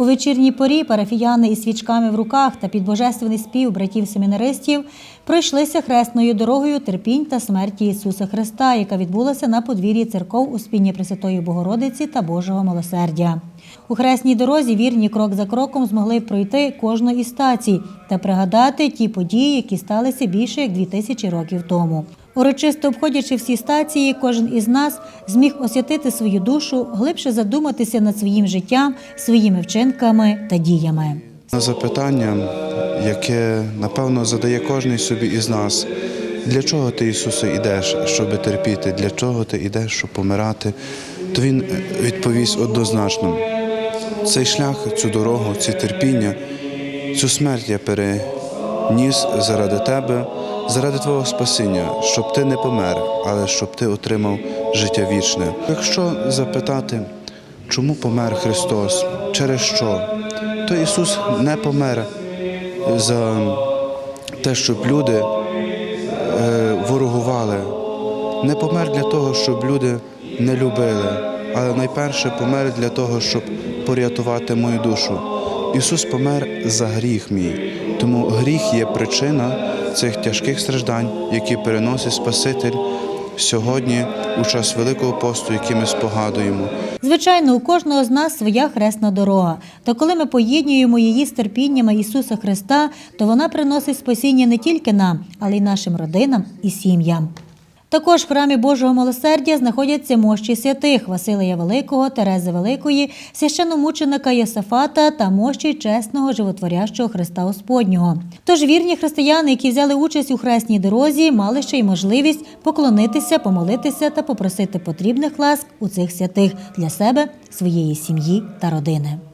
У вечірній порі парафіяни із свічками в руках та під божественний спів братів-семінаристів пройшлися хресною дорогою терпінь та смерті Ісуса Христа, яка відбулася на подвір'ї церков у спільні Пресвятої Богородиці та Божого милосердя. У хресній дорозі вірні крок за кроком змогли пройти кожну із стацій та пригадати ті події, які сталися більше як дві тисячі років тому. Урочисто обходячи всі стації, кожен із нас зміг освятити свою душу, глибше задуматися над своїм життям, своїми вчинками та діями. На запитання, яке напевно задає кожен собі із нас, для чого ти, Ісусе, йдеш, щоб терпіти, для чого ти йдеш, щоб помирати, то Він відповість однозначно. Цей шлях, цю дорогу, ці терпіння, цю смерть я переніс заради тебе, заради Твого спасіння, щоб ти не помер, але щоб ти отримав життя вічне. Якщо запитати, чому помер Христос, через що, то Ісус не помер за те, щоб люди е, ворогували, не помер для того, щоб люди не любили, але найперше помер для того, щоб порятувати мою душу. Ісус помер за гріх мій, тому гріх є причина цих тяжких страждань, які переносить Спаситель сьогодні у час Великого посту, який ми спогадуємо. Звичайно, у кожного з нас своя хресна дорога. Та коли ми поєднуємо її з терпіннями Ісуса Христа, то вона приносить спасіння не тільки нам, але й нашим родинам і сім'ям. Також в храмі Божого милосердя знаходяться мощі святих Василія Великого, Терези Великої, священомученика Єсафата та мощі чесного животворящого Христа Господнього. Тож вірні християни, які взяли участь у хресній дорозі, мали ще й можливість поклонитися, помолитися та попросити потрібних ласк у цих святих для себе, своєї сім'ї та родини.